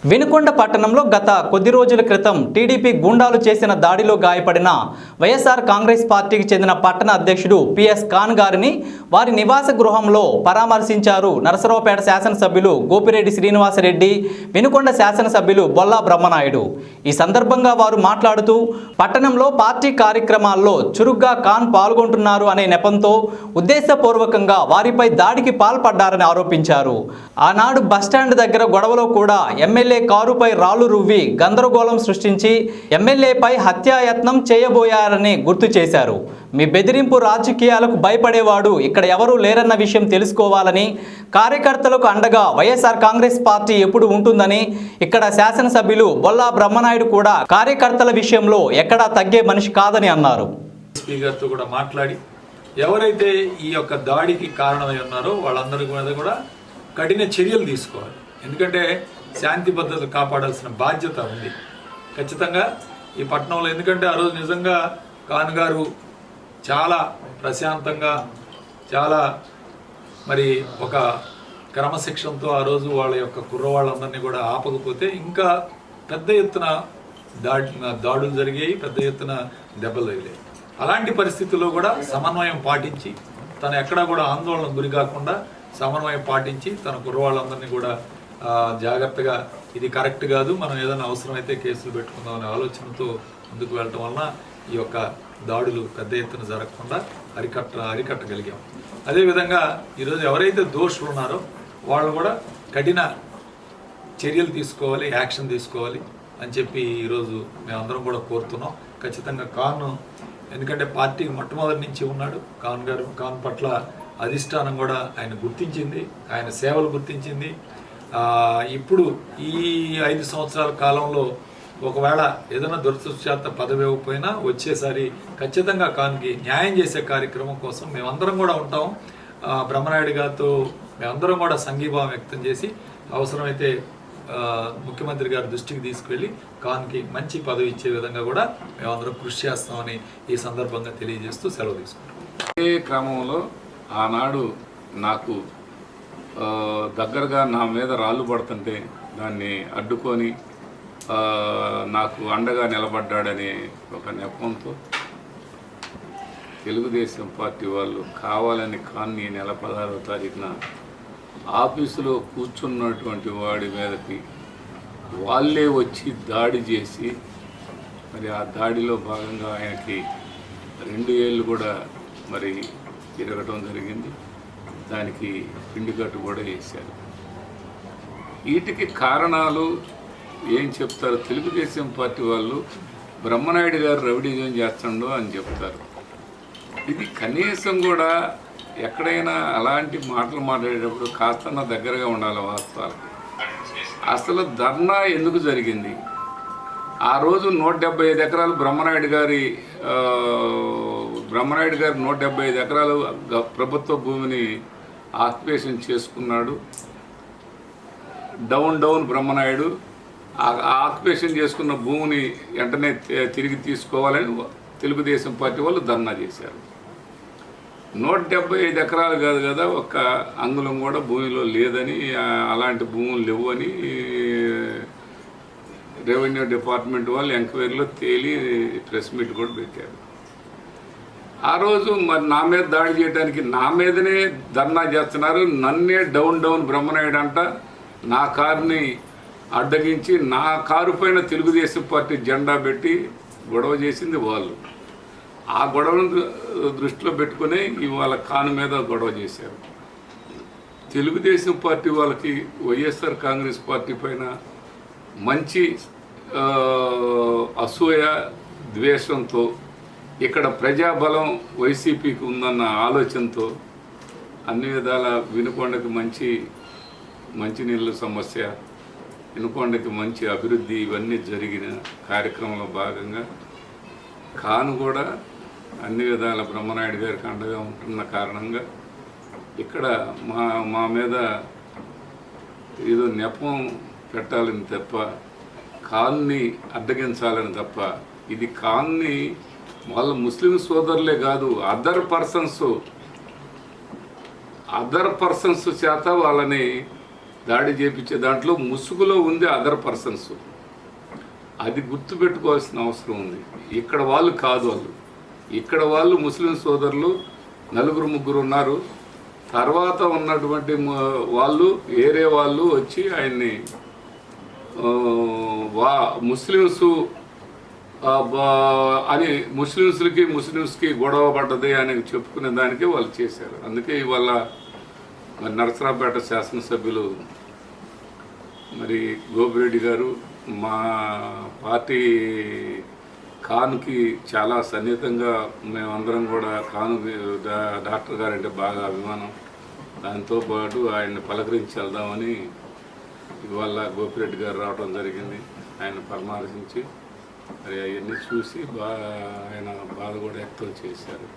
వినుకొండ పట్టణంలో గత కొద్ది రోజుల క్రితం టీడీపీ గూండాలు చేసిన దాడిలో గాయపడిన వైఎస్ఆర్ కాంగ్రెస్ పార్టీకి చెందిన పట్టణ అధ్యక్షుడు పిఎస్ ఖాన్ గారిని వారి నివాస గృహంలో పరామర్శించారు నరసరావుపేట శాసనసభ్యులు గోపిరెడ్డి శ్రీనివాసరెడ్డి వినుకొండ శాసనసభ్యులు బొల్లా బ్రహ్మనాయుడు. ఈ సందర్భంగా వారు మాట్లాడుతూ పట్టణంలో పార్టీ కార్యక్రమాల్లో చురుగ్గా ఖాన్ పాల్గొంటున్నారు అనే నెపంతో ఉద్దేశపూర్వకంగా వారిపై దాడికి పాల్పడ్డారని ఆరోపించారు. ఆనాడు బస్టాండ్ దగ్గర గొడవలో కూడా ఎమ్మెల్యే ఎమ్మెల్యే కారుపై రాళ్ళు రువ్వి గందరగోళం సృష్టించి ఎమ్మెల్యేపై హత్యాయత్నం చేయబోయారని గుర్తు చేశారు. మీ బెదిరింపు రాజకీయాలకు భయపడేవాడు ఇక్కడ ఎవరూ లేరన్న విషయం తెలుసుకోవాలని కార్యకర్తలకు అండగా వైఎస్ఆర్ కాంగ్రెస్ పార్టీ ఎప్పుడు ఉంటుందని ఇక్కడ శాసనసభ్యులు బొల్లా బ్రహ్మనాయుడు కూడా కార్యకర్తల విషయంలో ఎక్కడా తగ్గే మనిషి కాదని అన్నారు. స్పీకర్తో కూడా మాట్లాడి ఎవరైతే ఈ యొక్క దాడికి కారణమై ఉన్నారో వాళ్ళందరి మీద కూడా కఠిన చర్యలు తీసుకోవాలి. ఎందుకంటే శాంతి భద్రతలు కాపాడాల్సిన బాధ్యత ఉంది. ఖచ్చితంగా ఈ పట్టణంలో ఎందుకంటే ఆ రోజు నిజంగా ఖాన్ గారు చాలా ప్రశాంతంగా చాలా మరి ఒక క్రమశిక్షణతో ఆ రోజు వాళ్ళ యొక్క కుర్రవాళ్ళందరినీ కూడా ఆపకపోతే ఇంకా పెద్ద ఎత్తున దాడి దాడులు జరిగాయి పెద్ద ఎత్తున దెబ్బలు తగిలాయి. అలాంటి పరిస్థితుల్లో కూడా సమన్వయం పాటించి తను ఎక్కడా కూడా ఆందోళన గురి కాకుండా సమన్వయం పాటించి తన కుర్రవాళ్ళందరినీ కూడా జాగ్రత్తగా ఇది కరెక్ట్ కాదు మనం ఏదైనా అవసరమైతే కేసులు పెట్టుకుందాం అనే ఆలోచనతో ముందుకు వెళ్ళటం వలన ఈ యొక్క దాడులు పెద్ద ఎత్తున జరగకుండా అరికట్ట అరికట్టగలిగాం. అదేవిధంగా ఈరోజు ఎవరైతే దోషులు ఉన్నారో వాళ్ళు కూడా కఠిన చర్యలు తీసుకోవాలి యాక్షన్ తీసుకోవాలి అని చెప్పి ఈరోజు మేమందరం కూడా కోరుతున్నాం. ఖచ్చితంగా కాన్ ఎందుకంటే పార్టీ మొట్టమొదటి నుంచి ఉన్నాడు. కాన్ గారు కాన్ పట్ల అధిష్టానం కూడా ఆయన గుర్తించింది ఆయన సేవలు గుర్తించింది. ఇప్పుడు ఈ ఐదు సంవత్సరాల కాలంలో ఒకవేళ ఏదైనా దురదృష్టశాత పదవి ఇవ్వకపోయినా వచ్చేసారి ఖచ్చితంగా కాన్కి న్యాయం చేసే కార్యక్రమం కోసం మేమందరం కూడా ఉంటాం. బ్రహ్మనాయుడు గారితో మేమందరం కూడా సంఘీభావం వ్యక్తం చేసి అవసరమైతే ముఖ్యమంత్రి గారి దృష్టికి తీసుకువెళ్ళి కాన్కి మంచి పదవి ఇచ్చే విధంగా కూడా మేమందరం కృషి చేస్తామని ఈ సందర్భంగా తెలియజేస్తూ సెలవు తీసుకుంటాం అదే క్రమంలో ఆనాడు నాకు దగ్గరగా నా మీద రాళ్ళు పడుతుంటే దాన్ని అడ్డుకొని నాకు అండగా నిలబడ్డాడనే ఒక నెపంతో తెలుగుదేశం పార్టీ వాళ్ళు కావాలని కాన్ని నెల పదహారవ తారీఖున ఆఫీసులో కూర్చున్నటువంటి వాడి మీదకి వాళ్ళే వచ్చి దాడి చేసి మరి ఆ దాడిలో భాగంగా ఆయనకి రెండు ఏళ్ళు కూడా మరి తిరగటం జరిగింది. దానికి పిండికట్టు కూడా వేశారు. వీటికి కారణాలు ఏం చెప్తారు? తెలుగుదేశం పార్టీ వాళ్ళు బ్రహ్మనాయుడు గారు రవిడిజం చేస్తుండో అని చెప్తారు. ఇది కనీసం కూడా ఎక్కడైనా అలాంటి మాటలు మాట్లాడేటప్పుడు కాస్త దగ్గరగా ఉండాలి వాస్తవాలకి. అసలు ధర్నా ఎందుకు జరిగింది? ఆ రోజు నూట డెబ్బై ఐదు ఎకరాలు బ్రహ్మనాయుడు గారి బ్రహ్మనాయుడు గారి నూట డెబ్బై ఐదు ఎకరాలు గ- ప్రభుత్వ భూమిని ఆక్యుపేషన్ చేసుకున్నాడు. డౌన్ డౌన్ బ్రహ్మనాయుడు ఆ ఆక్యుపేషన్ చేసుకున్న భూమిని వెంటనే తిరిగి తీసుకోవాలని తెలుగుదేశం పార్టీ వాళ్ళు ధర్నా చేశారు. నూట డెబ్బై ఐదు ఎకరాలు కాదు కదా ఒక్క అంగుళం కూడా భూమిలో లేదని అలాంటి భూములు లేవు అని రెవెన్యూ డిపార్ట్మెంట్ వాళ్ళు ఎంక్వైరీలో తేలి ప్రెస్ మీట్ కూడా పెట్టారు. ఆ రోజు మరి నా మీద దాడి చేయడానికి నా మీదనే ధర్నా చేస్తున్నారు. నన్నే డౌన్ డౌన్ బ్రహ్మనాయుడు అంట నా కారుని అడ్డగించి నా కారు పైన తెలుగుదేశం పార్టీ జెండా పెట్టి గొడవ చేసింది వాళ్ళు. ఆ గొడవను దృష్టిలో పెట్టుకుని ఇవాళ కాను మీద గొడవ చేశారు. తెలుగుదేశం పార్టీ వాళ్ళకి వైఎస్ఆర్ కాంగ్రెస్ పార్టీ పైన మంచి అసూయ ద్వేషంతో ఇక్కడ ప్రజాబలం వైసీపీకి ఉందన్న ఆలోచనతో అన్ని విధాల వినుకొండకి మంచి మంచినీళ్ళ సమస్య వినుకొండకి మంచి అభివృద్ధి ఇవన్నీ జరిగిన కార్యక్రమంలో భాగంగా కాను కూడా అన్ని విధాల బ్రహ్మనాయుడు గారికి అండగా ఉంటున్న కారణంగా ఇక్కడ మా మా మీద ఏదో నెపం పెట్టాలని తప్ప ఖాన్ని అడ్డగించాలని తప్ప ఇది ఖాన్ని వాళ్ళ ముస్లిం సోదరులే కాదు అదర్ పర్సన్స్ అదర్ పర్సన్స్ చేత వాళ్ళని దాడి చేపించే దాంట్లో ముసుగులో ఉంది అదర్ పర్సన్స్ అది గుర్తుపెట్టుకోవాల్సిన అవసరం ఉంది. ఇక్కడ వాళ్ళు కాదు వాళ్ళు. ఇక్కడ వాళ్ళు ముస్లిం సోదరులు నలుగురు ముగ్గురు ఉన్నారు. తర్వాత ఉన్నటువంటి వాళ్ళు వేరే వాళ్ళు వచ్చి ఆయన్ని వా ముస్లిమ్స్ అని ముస్లిమ్స్కి ముస్లిమ్స్కి గొడవ పడ్డది అని చెప్పుకునే దానికి వాళ్ళు చేశారు. అందుకే ఇవాళ మరి నరసరావుపేట శాసనసభ్యులు మరి గోపిరెడ్డి గారు మా పార్టీ ఖాన్కి చాలా సన్నిహితంగా మేమందరం కూడా ఖాన్ డా- డాక్టర్ గారంటే బాగా అభిమానం. దాంతో పాటు ఆయన్ని పలకరించి వెళ్దామని ఇవాళ గోపిరెడ్డి గారు రావడం జరిగింది. ఆయన పరామర్శించి మరి అవన్నీ చూసి బా ఆయన బాధ కూడా వ్యక్తం చేశారు.